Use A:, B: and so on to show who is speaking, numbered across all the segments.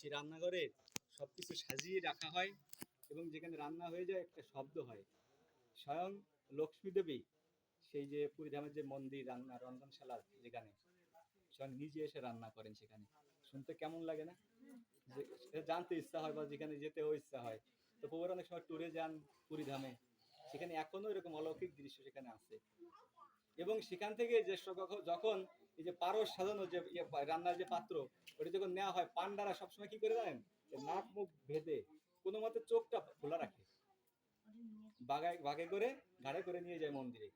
A: সেই রান্নাঘরে সব কিছু সাজিয়ে রাখা হয় এবং যেখানে রান্না হয়ে যায় একটা শব্দ হয়। স্বয়ং লক্ষ্মী দেবী সেই যে পুরীধামের যে মন্দির, রান্না, রন্ধনশালা যেখানে, স্বয়ং নিজে এসে রান্না করেন সেখানে। শুনতে কেমন লাগে না? যে জানতে ইচ্ছা হয় বা যেখানে যেতেও ইচ্ছা হয়। তো প্রভুর অনেক সময় ট্যুরে যান পুরীধামে। সেখানে এখনও এরকম অলৌকিক দৃশ্য সেখানে আছে। এবং সেখান থেকে যে যখন এই যে পারস সাজানো যে ইয়ে রান্নার যে পাত্র, ওটা যখন নেওয়া হয়, পান্ডারা সবসময় কি করে জানেন? নাক মুখ ভেদে কোনো মতে চোখটা খোলা রাখে। বাগায়, বাগে করে, ঘাড়ে করে নিয়ে যায় মন্দিরে।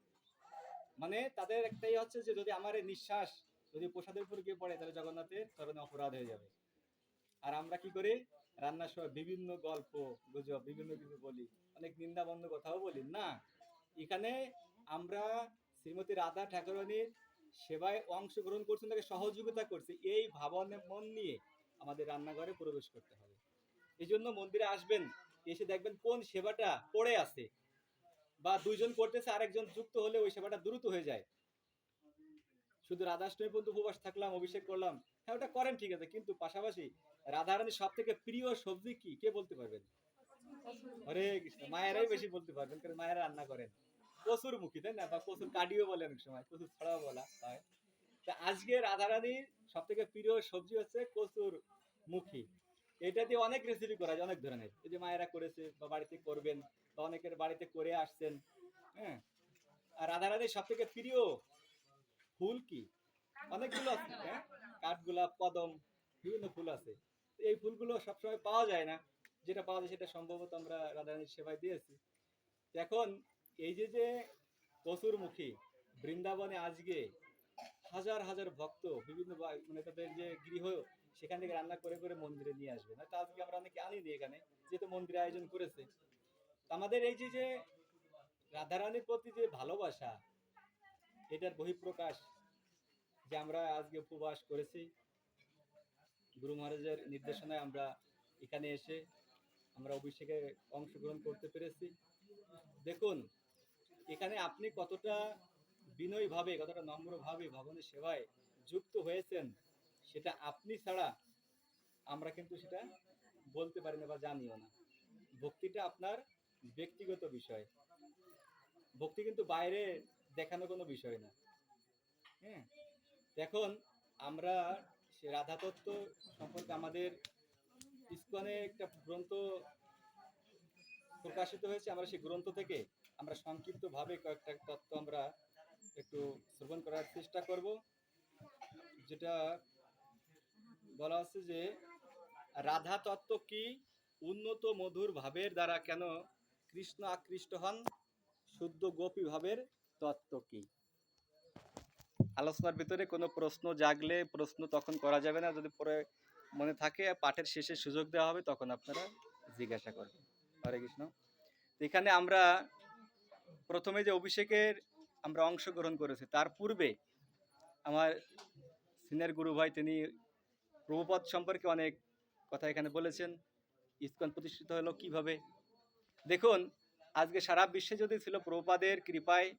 A: মানে তাদের একটাই হচ্ছে যে যদি আমার নিঃশ্বাস যদি প্রসাদের উপর গিয়ে পড়ে, তাহলে জগন্নাথের চরণে অপরাধ হয়ে যাবে। আর আমরা কি করি? রান্নার সময় বিভিন্ন গল্প, গুজব, বিভিন্ন কিছু বলি। অনেক নিন্দাবন্ধ কথাও বলি। না, এখানে আমরা শ্রীমতী রাধা ঠাকুরানীর সেবায় অংশগ্রহণ করছেন, তাকে সহযোগিতা করছি, এই ভাবনে মন নিয়ে আমাদের রান্নাঘরে প্রবেশ করতে হবে। এই জন্য মন্দিরে আসবেন, এসে দেখবেন কোন সেবাটা পড়ে আছে বা দুইজন করতেছে, আরেকজন যুক্ত হলে ওই সেবাটা দ্রুত হয়ে যায়। শুধু রাধাষ্টমী পর্যন্ত উপবাস থাকলাম, অভিষেক করলাম হ্যাঁ ওটা করেন ঠিক আছে, কিন্তু পাশাপাশি রাধারানীর সব থেকে প্রিয় সবজি কি, কে বলতে পারবেন? হরে কৃষ্ণ, মায়েরাই বেশি বলতে পারবেন, কারণ মায়েরা রান্না করেন। কচুর মুখী তাই না? বা কচুর কাডিও বলে অনেক সময় কচুর ছড়াও বলা হয়। তা আজকে রাধারানীর সব থেকে প্রিয় সবজি হচ্ছে কচুর মুখী এটা দিয়ে অনেক রেসিপি করা যায়, অনেক ধরনের। এই যে মায়েরা করেছে বা বাড়িতে করবেন বা অনেকের বাড়িতে করে আসছেন হ্যাঁ? আর রাধারানীর সব থেকে প্রিয় ফুল কি? অনেকগুলো আছে হ্যাঁ? কাঠগোলাপ, কদম, বিভিন্ন ফুল আছে। এই ফুলগুলো সবসময় পাওয়া যায় না। যেটা পাওয়া যায় সেটা সম্ভবত আমরা রাধারানীর সেবায় দিয়েছি। এখন এই যে যে কসুরমুখী বৃন্দাবনে আজকে হাজার হাজার ভক্ত, বিভিন্ন মানে তাদের যে গৃহ, সেখান থেকে রান্না করে করে মন্দিরে নিয়ে আসবে। না আজকে আমরা অনেকে আনিনি এখানে, যেহেতু মন্দিরে আয়োজন করেছে। আমাদের এই যে যে রাধারানীর প্রতি যে ভালোবাসা, এটার বহিঃপ্রকাশ যে আমরা আজকে উপবাস করেছি, গুরু মহারাজের নির্দেশনায় আমরা এখানে এসে আমরা অভিষেকে অংশগ্রহণ করতে পেরেছি। দেখুন এখানে আপনি কতটা বিনয়ীভাবে, কতটা নম্রভাবে ভগবানের সেবায় যুক্ত হয়েছেন, সেটা আপনি ছাড়া আমরা কিন্তু সেটা বলতে পারি না বা জানিও না। ভক্তিটা আপনার ব্যক্তিগত বিষয়। ভক্তি কিন্তু বাইরে দেখানো কোনো বিষয় না। হ্যাঁ? এখন আমরা সে রাধা তত্ত্ব সম্পর্কে আমাদের ইস্কনে একটা গ্রন্থ প্রকাশিত হয়েছে, আমরা সেই গ্রন্থ থেকে আমরা সংক্ষিপ্তভাবে কয়েকটা তত্ত্ব আমরা একটু শ্রবণ করার চেষ্টা করব। যেটা বলা হচ্ছে যে, রাধা তত্ত্ব কি? উন্নত মধুর ভাবের দ্বারা কেন কৃষ্ণ আকৃষ্ট হন? শুদ্ধ গোপী ভাবের তত্ত্ব কি? আলোচনার ভিতরে কোনো প্রশ্ন জাগলে প্রশ্ন তখন করা যাবে না। যদি পরে মনে থাকে, পাঠের শেষে সুযোগ দেওয়া হবে, তখন আপনারা জিজ্ঞাসা করবেন। হরে কৃষ্ণ। এখানে আমরা প্রথমে যে অভিষেকের আমরা অংশগ্রহণ করেছি, তার পূর্বে আমার সিনিয়র গুরু ভাই তিনি প্রভুপদ সম্পর্কে অনেক কথা এখানে বলেছেন, ইস্কন প্রতিষ্ঠিত হলো কীভাবে? দেখুন, আজকে সারা বিশ্বে যদি ছিল প্রভুপাদের কৃপায়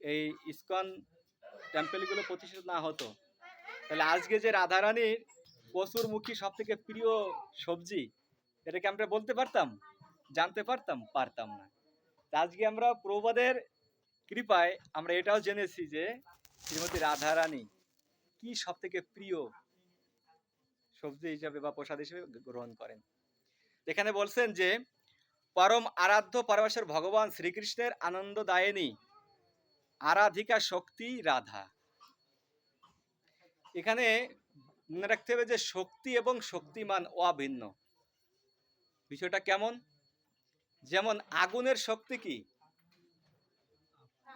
A: এই ইস্কন টেম্পেলগুলো প্রতিষ্ঠিত না হতো, তাহলে আজকে যে রাধারানীর কসুরমুখী সব থেকে প্রিয় সবজি, এটাকে আমরা বলতে পারতাম? জানতে পারতাম? পারতাম না। আজকে আমরা প্রবাদের কৃপায় আমরা এটাও জেনেছি যে শ্রীমতী রাধারানী কি সব থেকে প্রিয় সবজি হিসাবে বা প্রসাদ হিসেবে গ্রহণ করেন। এখানে বলছেন যে, পরম আরাধ্য পরমেশ্বর ভগবান শ্রীকৃষ্ণের আনন্দ আনন্দদায়িনী আরাধিকা শক্তি রাধা। এখানে মনে রাখতে হবে যে শক্তি এবং শক্তিমান অভিন্ন। বিষয়টা কেমন? যেমন আগুনের শক্তি কি?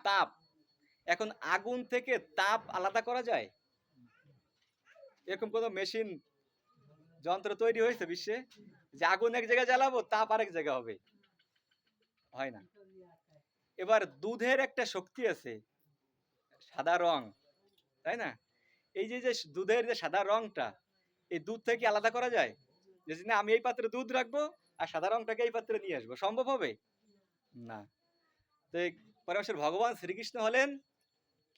A: তাপ। এখন আগুন থেকে তাপ আলাদা করা যায়? এরকম কোনো মেশিন যন্ত্র তৈরি হয়েছে বিশ্বে? যে আগুন এক জায়গায় জ্বালাবো, তাপ আরেক জায়গায় হবে। হয় না। এবার দুধের একটা শক্তি আছে, সাদা রং, তাই না? এই যে যে দুধের যে সাদা রংটা, এই দুধ থেকে আলাদা করা যায়? যে আমি এই পাত্রে দুধ রাখব আর সাদা রংটাকে এই পাত্রে নিয়ে আসব? সম্ভব হবে? না। তো পরমেশ্বর ভগবান শ্রীকৃষ্ণ হলেন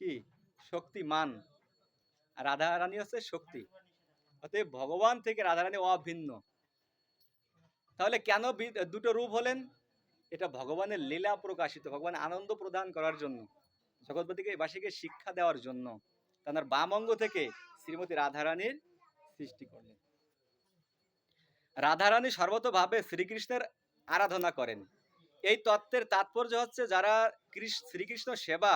A: কি? শক্তিমান। আর রাধা রানী হচ্ছে শক্তি। অতএব ভগবান থেকে রাধারানী অভিন্ন তাহলে কেন দুটো রূপ হলেন? এটা ভগবানের লীলা প্রকাশিত, ভগবান আনন্দ প্রদান করার জন্য, জগৎপতিকে, বাসীকে শিক্ষা দেওয়ার জন্য। তার বাম অঙ্গ থেকে শ্রীমতী রাধারানীর সৃষ্টি করলেন। রাধারানী সর্বতভাবে শ্রীকৃষ্ণের আরাধনা করেন। এই তত্ত্বের তাৎপর্য হচ্ছে যারা শ্রীকৃষ্ণ সেবা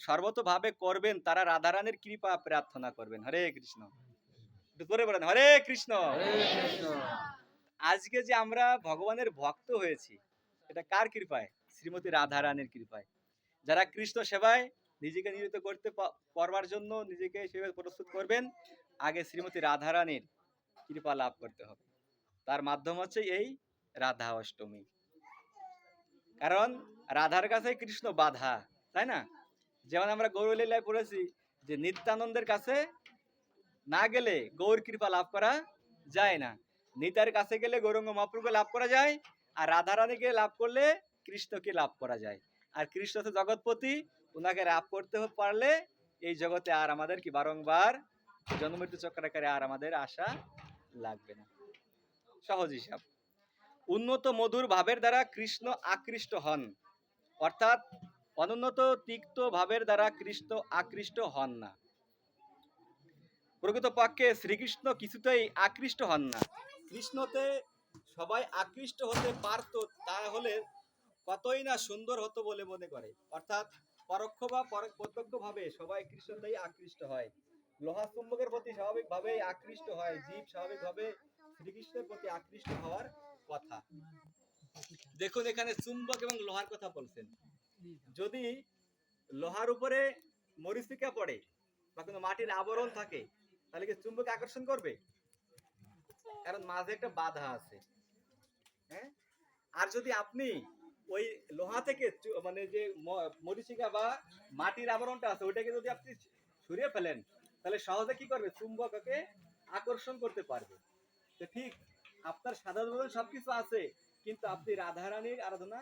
A: সর্বতভাবে করবেন তারা রাধারানীর কৃপা প্রার্থনা করবেন। হরে কৃষ্ণ। করে বলেন হরে কৃষ্ণ। আজকে যে আমরা ভগবানের ভক্ত হয়েছি এটা কার কৃপায়? শ্রীমতী রাধারানীর কৃপায়। যারা কৃষ্ণ সেবায় নিজেকে নিয়োজিত করতে পারবার জন্য নিজেকে সেভাবে প্রস্তুত করবেন আগে শ্রীমতী রাধারানীর কৃপা লাভ করতে হবে। তার মাধ্যম হচ্ছে এই রাধা অষ্টমী। কারণ রাধার কাছে কৃষ্ণ বাধা, তাই না? যেমন আমরা গৌরলীলায় পড়েছি যে নিত্যানন্দের কাছে না গেলে গৌর কৃপা লাভ করা যায় না। নিতার কাছে গেলে গৌরঙ্গ মহাপ্রভুকে লাভ করা যায় আর রাধারানীকে লাভ করলে কৃষ্ণকে লাভ করা যায়। আর কৃষ্ণ তো জগৎপতি ওনাকে লাভ করতে পারলে এই জগতে আর আমাদের কি বারংবার জন্মমৃত্যু চক্রাকারে আর আমাদের আশা লাগবে না। সহজ হিসাব। উন্নত মধুর ভাবের দ্বারা কৃষ্ণ আকৃষ্ট হন। অর্থাৎ অনুন্নত তিক্ত ভাবের দ্বারা কৃষ্ণ আকৃষ্ট হন না। প্রকৃতপক্ষে শ্রীকৃষ্ণ কিছুতেই আকৃষ্ট হন না। কৃষ্ণতে সবাই আকৃষ্ট হতে পারত, তাহলে কতই না সুন্দর হতো বলে মনে করে। অর্থাৎ পরোক্ষ বা প্রত্যক্ষ ভাবে সবাই কৃষ্ণতেই আকৃষ্ট হয়। লোহা চুম্বকের প্রতি স্বাভাবিকভাবেই আকৃষ্ট হয়, জীব স্বাভাবিকভাবে শ্রীকৃষ্ণের প্রতি আকৃষ্ট হওয়ার কথা। দেখুন এখানে চুম্বক এবং লোহার কথা বলছেন। যদি লোহার উপরে মরিচিকা পড়ে বা কোনো মাটির আবরণ থাকে, তাহলে কি চুম্বক আকর্ষণ করবে? কারণ মাঝে একটা বাধা আছে। হ্যাঁ? আর যদি আপনি ওই লোহা থেকে মানে যে মরিচিকা বা মাটির আবরণটা আছে, ওইটাকে যদি আপনি সরিয়ে ফেলেন, তাহলে সহজে কি করবে? চুম্বককে আকর্ষণ করতে পারবে। ঠিক, আপনার সাধারণ সবকিছু আছে, কিন্তু আপনি রাধারানীর আরাধনা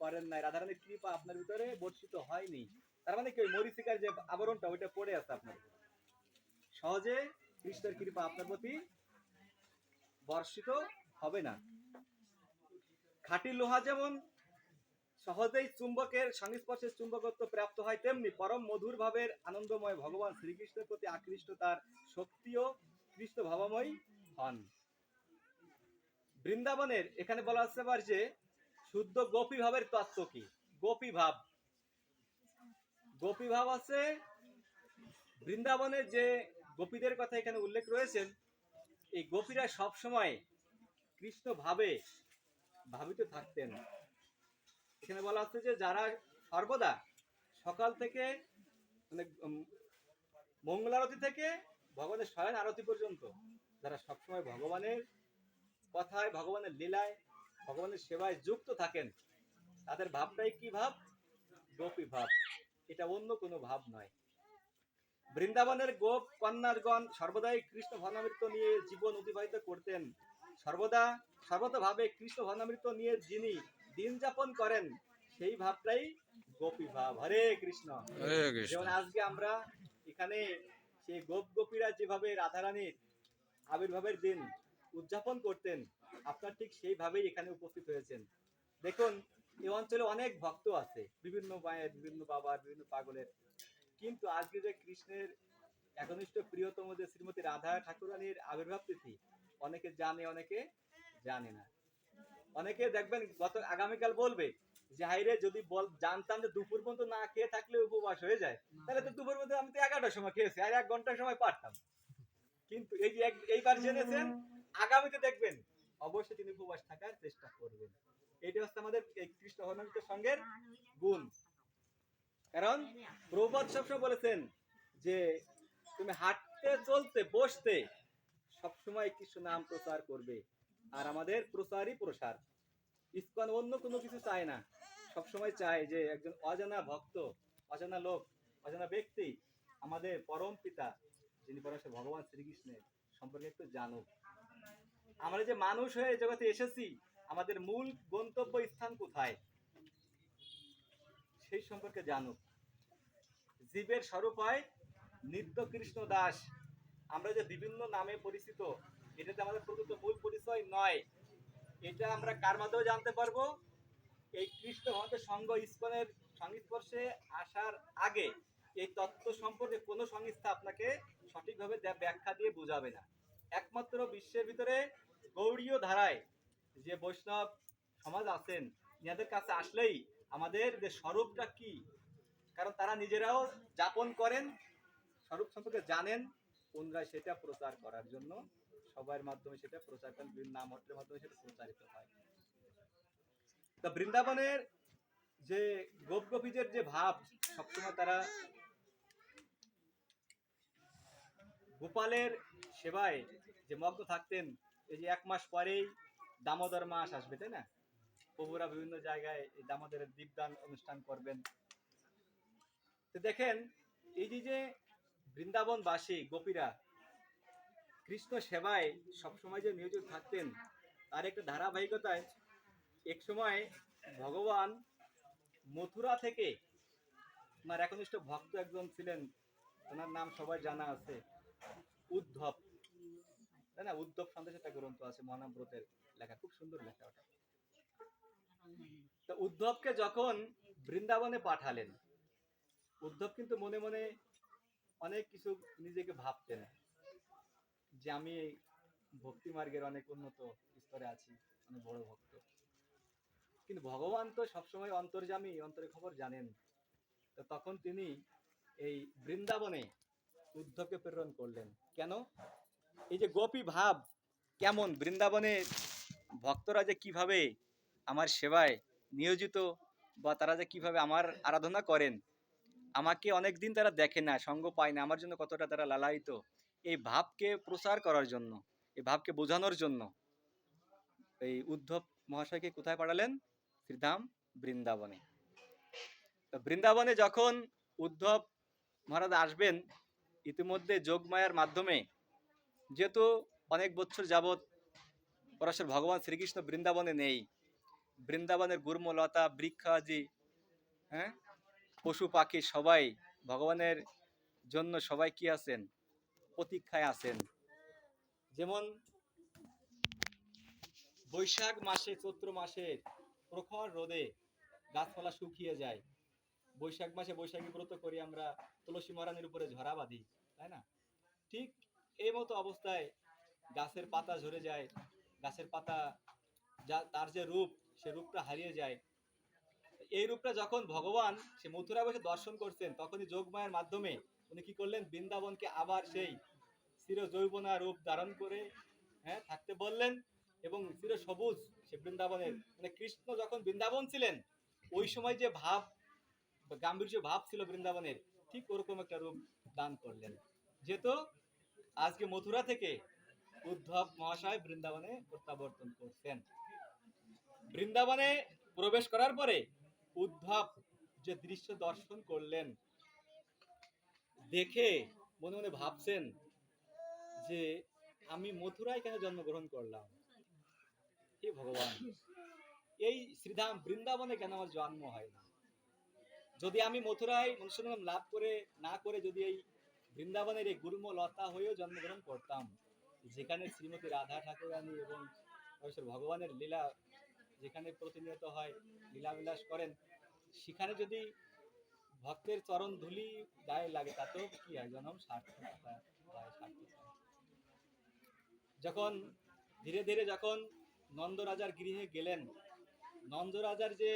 A: করেন নাই। রাধারানীর কৃপা আপনার ভিতরে বর্ষিত হয়নি। তার মানে কি মরিচিকার যে আবরণটা, ওইটা পড়ে আছে আপনার সহজে কৃষ্ণের কৃপা আপনার প্রতি বর্ষিত হবে না। খাঁটি লোহা যেমন সহজেই চুম্বকের সংস্পর্শে চুম্বকত্ব প্রাপ্ত হয়, তেমনি পরম মধুর ভাবের আনন্দময় ভগবান শ্রীকৃষ্ণের প্রতি আকৃষ্ট তার শক্তিও কৃষ্ণ ভাবাময় হন। বৃন্দাবনের এখানে বলা হচ্ছে আবার যে শুদ্ধ গোপী ভাবের তত্ত্ব কি? গোপী ভাব। গোপী ভাব আছে বৃন্দাবনের যে গোপীদের কথা এখানে উল্লেখ রয়েছেন, এই গোপীরা সব সময় কৃষ্ণ ভাবে ভাবিত থাকতেন। এখানে বলা হচ্ছে যে যারা সর্বদা সকাল থেকে মানে মঙ্গল আরতি থেকে ভগবানের শয়ন আরতি পর্যন্ত, যারা সবসময় ভগবানের কথায় ভগবানের লীলায় ভগবানের সেবায় যুক্ত থাকেন। তাদের ভাবটাই কি ভাব? গোপী ভাব। এটা অন্য কোনো ভাব নয়। বৃন্দাবনের গোপ কন্যারগণ সর্বদাই কৃষ্ণ ভনামৃত নিয়ে জীবন অতিবাহিত করতেন। সর্বদা সর্বতভাবে কৃষ্ণ ভনামৃত নিয়ে যিনি দিন যাপন করেন সেই ভাবটাই গোপী ভাব। হরে কৃষ্ণ। যেমন আজকে আমরা এখানে সেই গোপ গোপীরা যেভাবে রাধারানীর আবির্ভাবের দিন উদযাপন করতেন, আপনার ঠিক সেইভাবেই এখানে উপস্থিত হয়েছেন। দেখুন এই অঞ্চলে অনেক ভক্ত আছে, বিভিন্ন মায়ের, বিভিন্ন বাবার, বিভিন্ন পাগলের। কিন্তু আজকে যে কৃষ্ণের একনিষ্ঠ প্রিয়তম যে শ্রীমতী রাধা ঠাকুরানীর আবির্ভাব তিথি, অনেকে জানে অনেকে জানে না। অনেকে দেখবেন গত, আগামীকাল বলবে যে হাইরে যদি বল, জানতাম যে দুপুর পর্যন্ত না খেয়ে থাকলে উপবাস হয়ে যায়, তাহলে তো দুপুর পর্যন্ত আমি তো এগারোটার সময় খেয়েছি, আর এক ঘণ্টার সময় পারতাম। কিন্তু এই যে এইবার জেনেছেন আগামীতে দেখবেন। অবশ্যই তিনি উপবাস থাকার চেষ্টা করবেন। এইটা হচ্ছে আমাদের এই কৃষ্ণ হনুমিত সঙ্গের গুণ। কারণ প্রবাদ সবসময় বলেছেন যে, তুমি হাঁটতে, চলতে, বসতে সবসময় কৃষ্ণ নাম প্রচার করবে। আর আমাদের প্রচারই প্রসার। ইসকন অন্য কোনো কিছু চায় না। সবসময় চায় যে, একজন অজানা ভক্ত, অজানা লোক, অজানা ব্যক্তি আমাদের পরম পিতা, যিনি পরমেশ্বর ভগবান শ্রীকৃষ্ণের সম্পর্কে একটু জানুক। আমরা যে মানুষ হয়ে জগতে এসেছি, আমাদের মূল গন্তব্য স্থান কোথায়? সেই সম্পর্কে জানুক। জীবের স্বরূপ হয় নিত্য কৃষ্ণ দাস। আমরা যে বিভিন্ন নামে পরিচিত, এটাতে আমাদের প্রকৃত মূল পরিচয় নয়। এটা আমরা কার মাধ্যমে জানতে পারব? এই কৃষ্ণ ভক্তের সঙ্গ ইস্কনের সংস্পর্শে আসার আগে এই তত্ত্ব সম্পর্কে কোনো সংস্থা আপনাকে সঠিকভাবে ব্যাখ্যা দিয়ে বোঝাবে না। একমাত্র বিশ্বের ভিতরে গৌড়ীয় ধারায় যে বৈষ্ণব সমাজ আছেন ইনাদের কাছে আসলেই আমাদের যে স্বরূপটা কি? কারণ তারা নিজেরাও যাপন করেন, স্বরূপ সম্পর্কে জানেন, পুনরায় সেটা প্রচার করার জন্য সবার মাধ্যমে সেটা প্রচার করেন বিভিন্ন নামহট্টের মাধ্যমে সেটা প্রচারিত হয়। তা বৃন্দাবনের যে গোপ গোপীদের যে ভাব, সবসময় তারা গোপালের সেবায় যে মগ্ন থাকতেন এই যে এক মাস পরেই দামোদর মাস আসবে, তাই না? প্রভুরা বিভিন্ন জায়গায় এই দামোদরের দীপদান অনুষ্ঠান করবেন। তো দেখেন, এই যে যে বৃন্দাবনবাসী, গোপীরা, কৃষ্ণ সেবায় সবসময় যে নিয়োজিত থাকতেন, তার একটা ধারাবাহিকতায় এক সময় ভগবান মথুরা থেকে ওনার একনিষ্ঠ ভক্ত একজন ছিলেন, ওনার নাম সবাই জানা আছে, উদ্ধব। তাই না, উদ্ধব সন্দেশ একটা গ্রন্থ আছে মহানাব্রতের লেখা, খুব সুন্দর লেখা ওটা। তো উদ্ধবকে যখন বৃন্দাবনে পাঠালেন, উদ্ধব কিন্তু মনে মনে অনেক কিছু নিজেকে ভাবতেন যে আমি ভক্তি মার্গের অনেক উন্নত স্তরে আছি, অনেক বড় ভক্ত। কিন্তু ভগবান তো সবসময় অন্তর্জামী অন্তরের খবর জানেন। তো তখন তিনি এই বৃন্দাবনে উদ্ধবকে প্রেরণ করলেন। কেন? এই যে গোপী ভাব, কেমন? বৃন্দাবনে ভক্তরা যে কীভাবে আমার সেবায় নিয়োজিত বা তারা যে কীভাবে আমার আরাধনা করেন, আমাকে অনেক দিন তারা দেখে না, সঙ্গ পায় না, আমার জন্য কতটা তারা লালায়িত, এই ভাবকে প্রচার করার জন্য, এই ভাবকে বোঝানোর জন্য এই উদ্ধব মহাশয়কে কোথায় পাঠালেন? শ্রীধাম বৃন্দাবনে। তো বৃন্দাবনে যখন উদ্ধব মহারাজ আসবেন, ইতিমধ্যে যোগমায়ার মাধ্যমে যেহেতু অনেক বছর যাবৎ পরশের ভগবান শ্রীকৃষ্ণ বৃন্দাবনে নেই, বৃন্দাবনের গুর্মলতা বৃক্ষাদি হ্যাঁ? পশু, পাখি সবাই ভগবানের জন্য সবাই কি আছেন? প্রতীক্ষায় আছেন। যেমন বৈশাখ মাসে, চৈত্র মাসে প্রখর রোদে গাছপালা শুকিয়ে যায়। বৈশাখ মাসে বৈশাখী ব্রত করি আমরা, তুলসী মরানের উপরে ঝরা বাঁধি, তাই না? ঠিক এই মতো অবস্থায় গাছের পাতা ঝরে যায়, গাছের পাতা যা তার যে রূপ, সে রূপটা হারিয়ে যায়। এই রূপটা যখন ভগবান সে মথুরা বসে দর্শন করছেন, তখনই যোগমায়ের মাধ্যমে উনি কি করলেন? বৃন্দাবনকে আবার সেই চির যৌবনা রূপ ধারণ করে হ্যাঁ থাকতে বললেন এবং চির সবুজ সে বৃন্দাবনের মানে কৃষ্ণ যখন বৃন্দাবন ছিলেন, ওই সময় যে ভাব, গাম্ভীর্য ভাব ছিল বৃন্দাবনের, ঠিক ওরকম একটা রূপ দান করলেন। যেহেতু আজকে মথুরা থেকে উদ্ধব মহাশয় বৃন্দাবনে প্রত্যাবর্তন করছেন। বৃন্দাবনে প্রবেশ করার পরে উদ্ধব যে দৃশ্য দর্শন করলেন, দেখে মনে মনে ভাবছেন যে আমি মথুরায় কেন জন্মগ্রহণ করলাম? হে ভগবান, এই শ্রীধাম বৃন্দাবনে কেন আমার জন্ম হয় না? যদি আমি মথুরায় মনুষ্যজন্ম লাভ করে, না করে যদি এই বৃন্দাবনের এই গুরুম লতা হয়েও জন্মগ্রহণ করতাম যেখানে শ্রীমতী রাধা ঠাকুরানী এবং পরমেশ্বর ভগবানের লীলা যেখানে প্রতিনিয়ত হয়, লীলাবিলাস করেন, সেখানে যদি ভক্তের চরণ ধুলি গায়ে লাগে, তাতেও কি হয় জনম সার্থকতা। যখন, ধীরে ধীরে যখন নন্দরাজার গৃহে গেলেন নন্দরাজার যে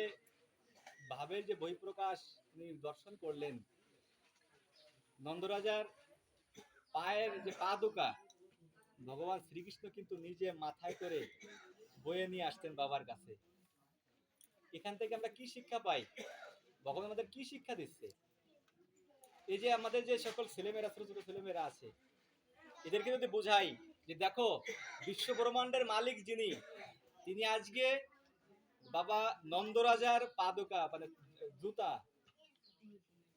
A: ভাবের যে বহিঃপ্রকাশ, তিনি দর্শন করলেন নন্দরাজার পায়ের যে পাদুকা ভগবান শ্রীকৃষ্ণ কিন্তু নিজে মাথায় করে বয়ে নিয়ে আসতেন বাবার কাছে। এখান থেকে আমরা কি শিক্ষা পাই? ভগবান আমাদের কি শিক্ষা দিচ্ছে? এই যে আমাদের যে সকল ছেলেমেয়েরা, ছোট ছোট ছেলেমেয়েরা আছে, এদেরকে যদি বোঝাই যে দেখো, বিশ্ব ব্রহ্মাণ্ডের মালিক যিনি, তিনি আজকে বাবা নন্দরাজার পাদুকা মানে জুতা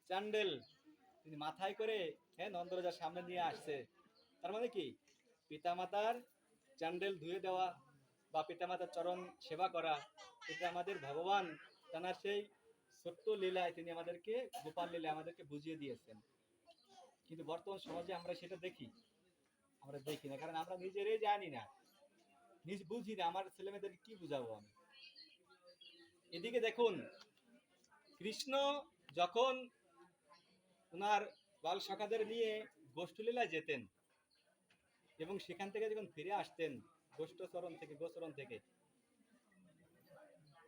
A: চ্যান্ডেল তিনি মাথায় করে হ্যাঁ নন্দরাজার সামনে নিয়ে আসছে, তার মানে কি? পিতামাতার চ্যান্ডেল ধুয়ে দেওয়া বা পিতামাতার চরণ সেবা করা, এটা আমাদের ভগবান তার সেই ছোট্ট লীলায় তিনি আমাদেরকে, গোপাল লীলায় আমাদেরকে বুঝিয়ে দিয়েছেন। কিন্তু বর্তমান সমাজে আমরা সেটা দেখি, আমরা দেখি না, কারণ আমরা নিজেরাই জানি না, নিজ বুঝি না, আমার ছেলে মেয়েদেরকে কি বুঝাবো আমি? এদিকে দেখুন, কৃষ্ণ যখন ওনার বাল সখাদের নিয়ে গোষ্ঠলীলায় যেতেন এবং সেখান থেকে যখন ফিরে আসতেন গোষ্ঠচরণ থেকে গোচরণ থেকে,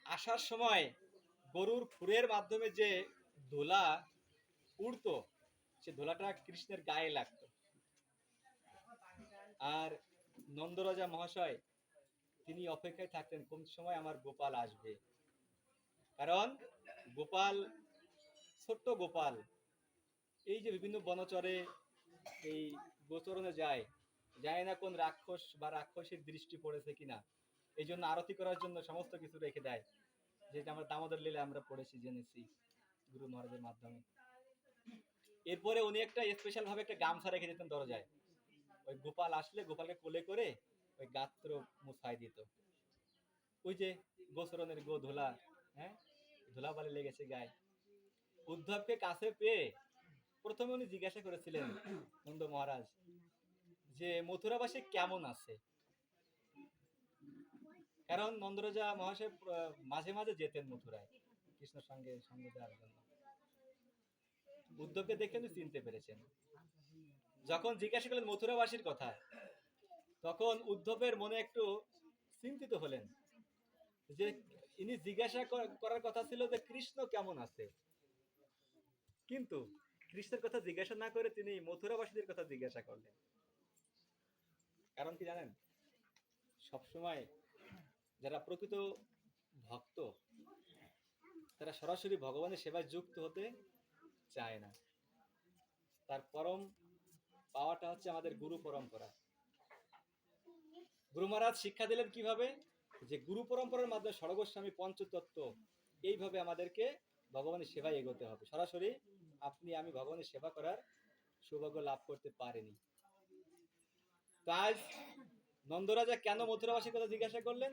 A: আসার সময় গরুর খুরের মাধ্যমে যে দোলা উড়তো, সে দোলাটা কৃষ্ণের গায়ে লাগতো। আর নন্দরাজা মহাশয়, তিনি অপেক্ষায় থাকতেন, কোন সময় আমার গোপাল আসবে? কারণ গোপাল, ছোট্ট গোপাল এই যে বিভিন্ন বনচরে এই গোচরণে যায় যায় না কোন রাক্ষস বা রাক্ষসের দৃষ্টি পড়েছে কিনা, এই জন্য আরতি করার জন্য সমস্ত কিছু রেখে দেয়, যেটা আমরা দামোদর লীলা আমরা পড়েছি, জেনেছি গুরু মহারাজের মাধ্যমে। এরপরে উনি একটা স্পেশাল ভাবে একটা গামছা রেখে দিতেন দরজায়। ওই গোপাল আসলে গোপালকে কোলে করে ওই গাত্র মুছাই দিত। ওই যে গোচরণের গো ধোলা হ্যাঁ? ধুলা বালি লেগেছে গায়ে। উদ্ধবকে কাছে পেয়ে প্রথমে উনি জিজ্ঞাসা করেছিলেন, নন্দ মহারাজ, যে মথুরাবাসী কেমন আছে? কারণ নন্দরাজা মহাশয় মাঝে মাঝে যেতেন মথুরায় কৃষ্ণের সঙ্গে সঙ্গে দেওয়ার জন্য। উদ্ধবকে দেখে উনি চিনতে পেরেছেন। যখন জিজ্ঞাসা করলেন মথুরাবাসীর কথা, তখন উদ্ধবের মনে একটু চিন্তিত হলেন, যে ইনি জিজ্ঞাসা করার কথা ছিল যে কৃষ্ণ কেমন আছে? কিন্তু কৃষ্ণের কথা জিজ্ঞাসা না করে তিনি মথুরাবাসীদের কথা জিজ্ঞাসা করলেন। কারণ কি জানেন? সবসময় যারা প্রকৃত ভক্ত, তারা সরাসরি ভগবানের সেবায় যুক্ত হতে চায় না। তার পরম পাওয়াটা হচ্ছে আমাদের গুরু পরম্পরা। গুরু মহারাজ শিক্ষা দিলেন কীভাবে? যে গুরু পরম্পরার মাধ্যমে সর্বস্বামী পঞ্চতত্ত্ব এইভাবে আমাদেরকে ভগবানের সেবায় এগোতে হবে। সরাসরি আপনি, আমি ভগবানের সেবা করার সৌভাগ্য লাভ করতে পারেনি। তাই নন্দরাজা কেন মথুরাবাসীর কথা জিজ্ঞাসা করলেন?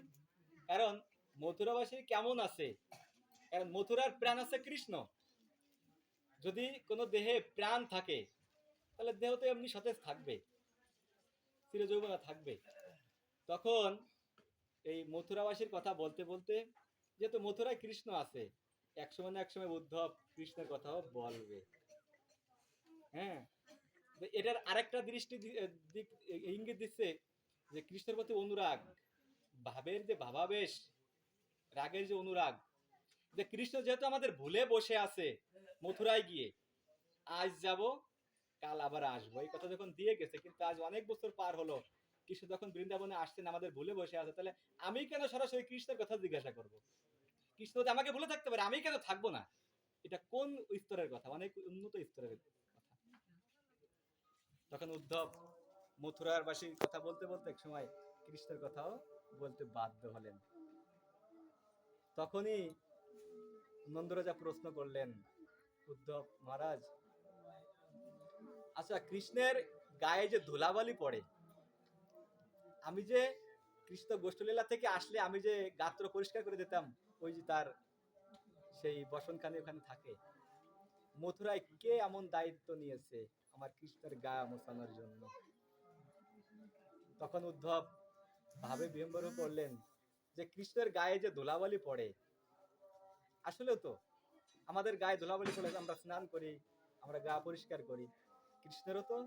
A: কারণ মথুরাবাসী কেমন আছে? কারণ মথুরার প্রাণ আছে কৃষ্ণ। যদি কোনো দেহে প্রাণ থাকে, তাহলে দেহ তো এমনি সতেজ থাকবে, চিরযৌবনা থাকবে। তখন এই মথুরাবাসীর কথা বলতে বলতে, যেহেতু মথুরায় কৃষ্ণ আছে এক সময় না এক সময় উদ্ধব কৃষ্ণের কথাও বলবে। হ্যাঁ? এটার আরেকটা দৃষ্টি দিক ইঙ্গিত দিচ্ছে যে কৃষ্ণের প্রতি অনুরাগ, ভাবের যে ভাবাবেশ, রাগের যে অনুরাগ, যে কৃষ্ণ যেহেতু আমাদের ভুলে বসে আছে মথুরায় গিয়ে, আজ যাব, কাল আবার আসব। এই কথা যখন দিয়ে গেছে, কিন্তু আজ অনেক বছর পার হলো, কৃষ্ণ যখন বৃন্দাবনে আসছেন, আমাদের ভুলে বসে আছে, তাহলে আমি কেন সরাসরি কৃষ্ণের কথা জিজ্ঞাসা করব? কৃষ্ণ যদি আমাকে ভুলে থাকতে পারে, আমি কেন থাকব না? এটা কোন স্তরের কথা? অনেক উন্নত স্তরের কথা। তখন উদ্ধব মথুরার বাসীর কথা বলতে বলতে এক সময় কৃষ্ণের কথাও বলতে বাধ্য হলেন। তখনই নন্দরাজা প্রশ্ন করলেন, উদ্ধব মহারাজ আচ্ছা কৃষ্ণের গায়ে যে ধুলাবালি পড়ে, আমি যে কৃষ্ণ গোষ্ঠলীলা থেকে আসলে আমি যে গাত্র পরিষ্কার করে দিতাম ওই যে তার সেই বসনখানে ওখানে থাকে। মথুরায় কে এমন দায়িত্ব নিয়েছে আমার কৃষ্ণের গা মোছানোর জন্য? তখন উদ্ধব ভাবে বিহম্বর করলেন যে কৃষ্ণের গায়ে যে ধুলাবালি পড়ে। আসলে তো আমাদের গায়ে ধুলাবালি পড়ে আমরা স্নান করি, আমরা গা পরিষ্কার করি। কৃষ্ণেরও তো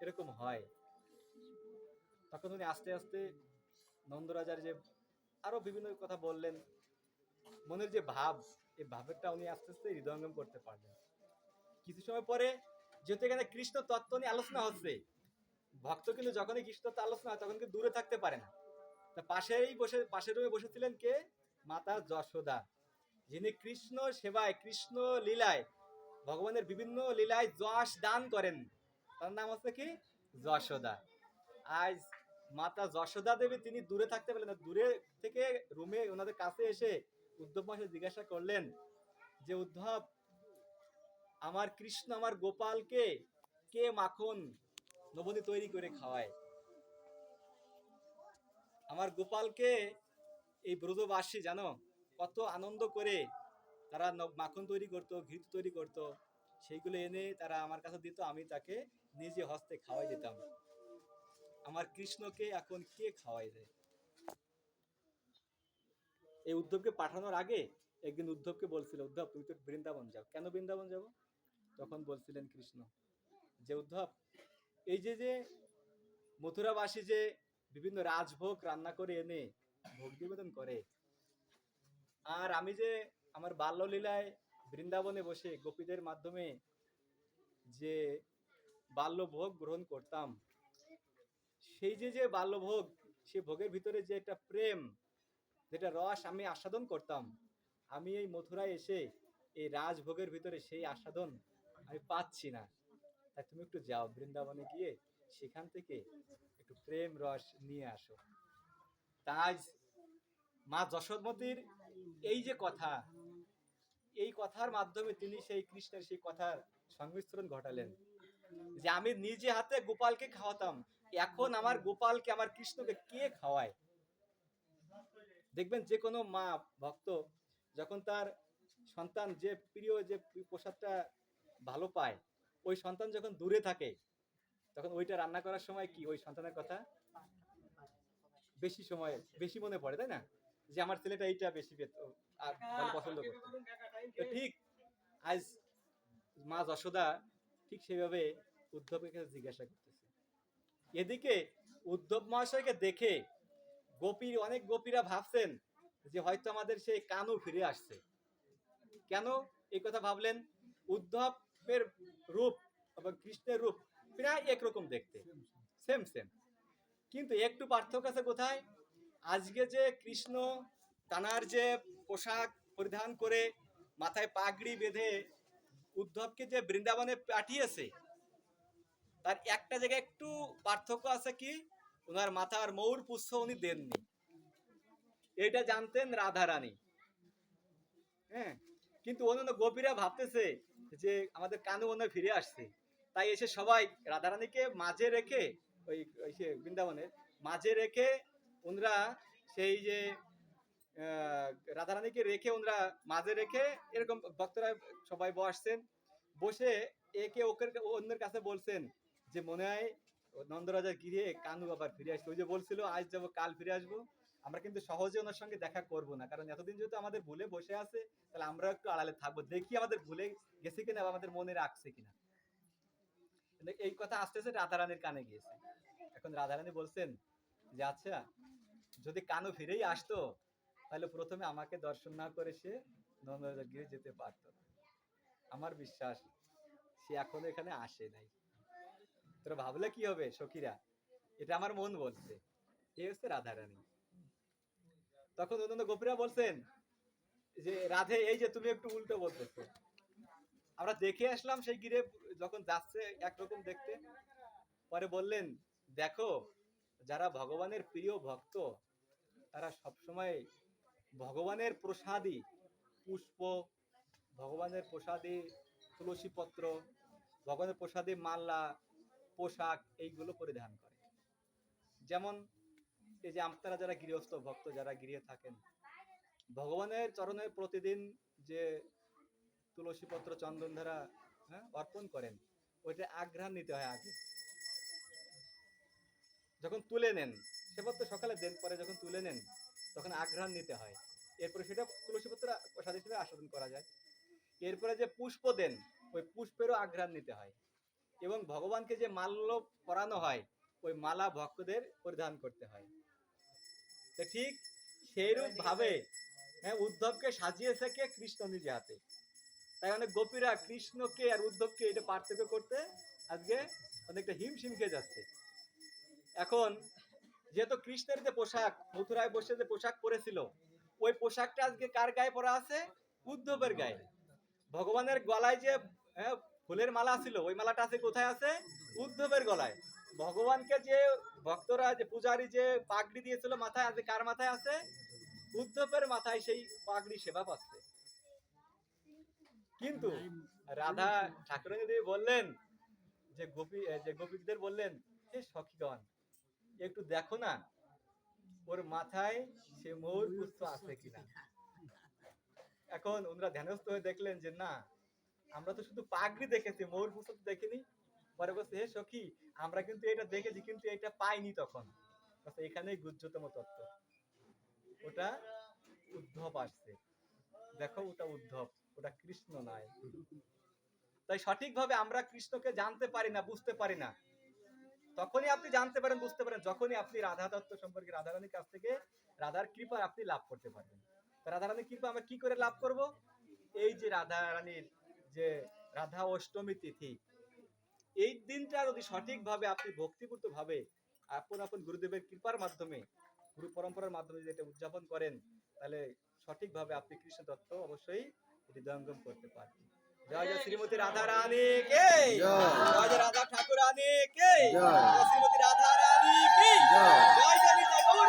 A: এরকম হয়। তখন উনি আস্তে আস্তে নন্দরাজার যে আরও বিভিন্ন কথা বললেন। মনের যে ভাব, এই ভাবেরটা উনি আস্তে আস্তে হৃদয়ঙ্গম করতে পারলেন। কিছু সময় পরে যেহেতু এখানে কৃষ্ণ তত্ত্ব নিয়ে আলোচনা হচ্ছে, ভক্ত কিন্তু যখনই কৃষ্ণ তত্ত্ব আলোচনা হয় তখন কিন্তু দূরে থাকতে পারে না। তা পাশেই বসে, পাশের রুমে বসেছিলেন কে? মাতা যশোদা, যিনি কৃষ্ণ সেবায়, কৃষ্ণ লীলায়, ভগবানের বিভিন্ন লীলায় যশ দান করেন। তার নাম হচ্ছে কি? যশোদা। আজ মাতা যশোদা দেবী তিনি দূরে থাকতে পারলেন না, দূরে রুমে ওনাদের কাছে এসে উদ্ধব মহাশয় জিজ্ঞাসা করলেন যে, উদ্ধব, আমার কৃষ্ণ, আমার গোপালকে কে মাখন নবনী তৈরি করে খাওয়ায়? আমার গোপালকে এই ব্রজবাসী জানো, কত আনন্দ করে তারা মাখন তৈরি করতো ঘি তৈরি করতো। সেইগুলো এনে তারা আমার কাছে দিত, আমি তাকে নিজে হস্তে খাওয়াই দিতাম। আমার কৃষ্ণকে এখন কে খাওয়াই দেয় এই উদ্ধবকে পাঠানোর আগে একদিন উদ্ধবকে বলছিল, উদ্ধব তুই তো বৃন্দাবন যাও। কেন বৃন্দাবন যাব? তখন বলছিলেন কৃষ্ণ, যে উদ্ধব, এই যে যে মথুরাবাসী যে বিভিন্ন রাজভোগ রান্না করে এনে ভোগ নিবেদন করে, আর আমি যে আমার বাল্যলীলায় বৃন্দাবনে বসে গোপীদের মাধ্যমে যে বাল্যভোগ গ্রহণ করতাম, সেই যে যে বাল্যভোগ, সে ভোগের ভিতরে যে একটা প্রেম যেটা রস আমি আস্বাদন করতাম। আমি এই মথুরায় এসে এই রাজভোগের ভিতরে সেই আস্বাদন আমি পাচ্ছি না। তাই তুমি একটু যাও বৃন্দাবনে গিয়ে সেখান থেকে একটু প্রেম রস নিয়ে আসো। তাজ মা যশোদমতির এই যে কথা, এই কথার মাধ্যমে তিনি সেই কৃষ্ণের সেই কথার সংমিশ্রণ ঘটালেন। যে আমি নিজে হাতে গোপালকে খাওয়াতাম, এখন আমার গোপালকে, আমার কৃষ্ণকে কে খাওয়ায়? দেখবেন যে কোনো মা ভক্ত যখন তার সন্তান যে প্রিয় যে প্রসাদটা ভালো পায় ওই সন্তান যখন দূরে থাকে তখন ওইটা রান্না করার সময় কি? ওই সন্তানের কথা বেশি সময় বেশি মনে পড়ে তাই না? যে আমার ছেলেটা এইটা বেশি পেত আর ভালো পছন্দ করতো। তো ঠিক আজ মা যশোদা ঠিক সেভাবে উদ্ধবের কাছে জিজ্ঞাসা করতেছে। এদিকে উদ্ধব মহাশয়কে দেখে গোপীর অনেক গোপীরা ভাবছেন যে হয়তো আমাদের সেই কানু ফিরে আসছে। কেন এই কথা ভাবলেন? উদ্ধবের রূপ এবং কৃষ্ণের রূপ প্রায় একরকম দেখতে। সেম সেম কিন্তু একটু পার্থক্য আছে কোথায়? আজকে যে কৃষ্ণ তানার যে পোশাক পরিধান করে মাথায় পাগড়ি বেঁধে উদ্ধবকে যে বৃন্দাবনে পাঠিয়েছে তার একটা জায়গায় একটু পার্থক্য আছে কি? ওনার মাথার মৌর পুষ্প উনি দেননি। এটা জানতেন রাধা রানী। হ্যাঁ কিন্তু অন্যান্য গোপীরা ভাবতেছে যে আমাদের কানু মনে ফিরে আসছে। তাই এসে সবাই রাধারানীকে মাঝে রেখে ওই ওই সে বৃন্দাবনের মাঝে রেখে ওনরা সেই যে রাধারানীকে রেখে ওনরা মাঝে রেখে এরকম ভক্তরা সবাই বসছেন। বসে একে ওকে অন্যের কাছে বলছেন যে মনে হয় নন্দরাজা গিয়ে কানু আবার ফিরে আসছে ওই যে বলছিল, আজ যাব, কাল ফিরে আসব। আমরা কিন্তু সহজে ওনার সঙ্গে দেখা করব না, কারণ এতদিন যেহেতু আমাদের ভুলে বসে আছে, তাহলে আমরা একটু আড়ালে থাকব। দেখি আমাদের ভুলে গেছে কিনা আমাদের মনে রাখছে কিনা। এই কথা আস্তে আস্তে রাধারানীর কানে গিয়েছে। এখন রাধারানী বলছেন যে আচ্ছা যদি কানু ফিরেই আসতো, তাহলে প্রথমে আমাকে দর্শন না করে সে নন্দরাজগিরি যেতে পারতো আমার বিশ্বাস, সে এখনও এখানে আসে নাই। তোরা ভাবলে কি হবে সখীরা? এটা আমার মন বলছে। এই হচ্ছে রাধারানী। তখন অন্যান্য গোপীরা বলছেন যে, রাধে, এই যে তুমি একটু উল্টো বলতেছো আমরা দেখে আসলাম সেই গিরে, যখন যাচ্ছে একরকম দেখতে। পরে বললেন, দেখো, যারা ভগবানের প্রিয় ভক্ত, তারা সবসময় ভগবানের প্রসাদী পুষ্প, ভগবানের প্রসাদী তুলসী পত্র ভগবানের প্রসাদী মাল্লা পোশাক এইগুলো পরিধান করে। যেমন এই যে আপনারা যারা গৃহস্থ, ভক্ত যারা গৃহে থাকেন, ভগবানের চরণে প্রতিদিন যে তুলসী পত্র চন্দন ধারা হ্যাঁ অর্পণ করেন, ওইটা আঘ্রাণ নিতে হয় আগে। যখন তুলে নেন সেবার তো সকালে দেন পরে যখন তুলে নেন, তখন আঘ্রাণ নিতে হয়। এরপরে সেটা তুলসী পত্র প্রসাদ হিসেবে আস্বাদন করা যায়। এরপরে যে পুষ্প দেন, ওই পুষ্পেরও আঘ্রাণ নিতে হয়। এবং ভগবানকে যে মাল্য পরানো হয় ওই মালা ভক্তদের পরিধান করতে হয়। তো ঠিক সেইরূপ ভাবে হ্যাঁ উদ্ধবকে সাজিয়েছে কে? কৃষ্ণ নিজে হাতে। তাই অনেক গোপীরা কৃষ্ণকে আর উদ্ধবকে এটা পার্থক্য করতে আজকে অনেকটা হিমশিম খেয়ে যাচ্ছে। এখন যেহেতু কৃষ্ণের যে পোশাক মথুরায় বসে যে পোশাক পরেছিল ওই পোশাকটা আজকে কার গায়ে পরা আছে? উদ্ধবের গায়ে। ভগবানের গলায় যে হ্যাঁ, ফুলের মালা ছিল, ওই মালাটা আছে কোথায় আছে? উদ্ধবের গলায়। ভগবানকে যে ভক্তরা, যে পূজারী যে পাগড়ি দিয়েছিল মাথায় আজকে কার মাথায় আছে? উদ্ধবের মাথায় সেই পাগড়ি সেবা পাচ্ছে। কিন্তু রাধা ঠাকুরানী দেবী বললেন, যে গোপী যে গোপীদের বললেন, হে সখীগণ, একটু দেখো না, ওর মাথায় সে ময়ূর পুষ্প আছে কিনা? এখন ওনারা ধ্যানস্থ হয়ে দেখলেন যে না আমরা তো শুধু পাগড়ি দেখেছি, ময়ূর পুষ্প দেখিনি। পরে বলছে হে সখী, আমরা কিন্তু এটা দেখেছি, কিন্তু এটা পাইনি তখন। এখানেই গুজ্জতম তত্ত্ব। ওটা উদ্ধব আসছে। দেখো, ওটা উদ্ধব, ওটা কৃষ্ণ নয়। তাই সঠিকভাবে আমরা কৃষ্ণকে জানতে পারি না, বুঝতে পারি না। তখনই আপনি জানতে পারেন, বুঝতে পারেন, যখনই আপনি রাধা তত্ত্ব সম্পর্কে রাধারানীর কাছ থেকে রাধার কৃপা আপনি লাভ করতে পারবেন। রাধারানীর কৃপা আমরা কি করে লাভ করব? এই যে রাধারানীর যে রাধা অষ্টমী তিথি এই দিনটা যদি সঠিকভাবে আপনি ভক্তিপূর্ত ভাবে আপন আপন গুরুদেবের কৃপার মাধ্যমে গুরু পরম্পরার মাধ্যমে যদি এটা উদযাপন করেন তাহলে সঠিকভাবে আপনি কৃষ্ণ তত্ত্ব অবশ্যই হৃদয়ঙ্গম করতে পারবেন জয় জয় শ্রীমতী রাধা রানী কে
B: জয়।
A: জয় রাধা ঠাকুর রানী কে
B: জয়।
A: শ্রীমতী রাধা রানী কি
B: জয়।
A: জয় জয় গৌর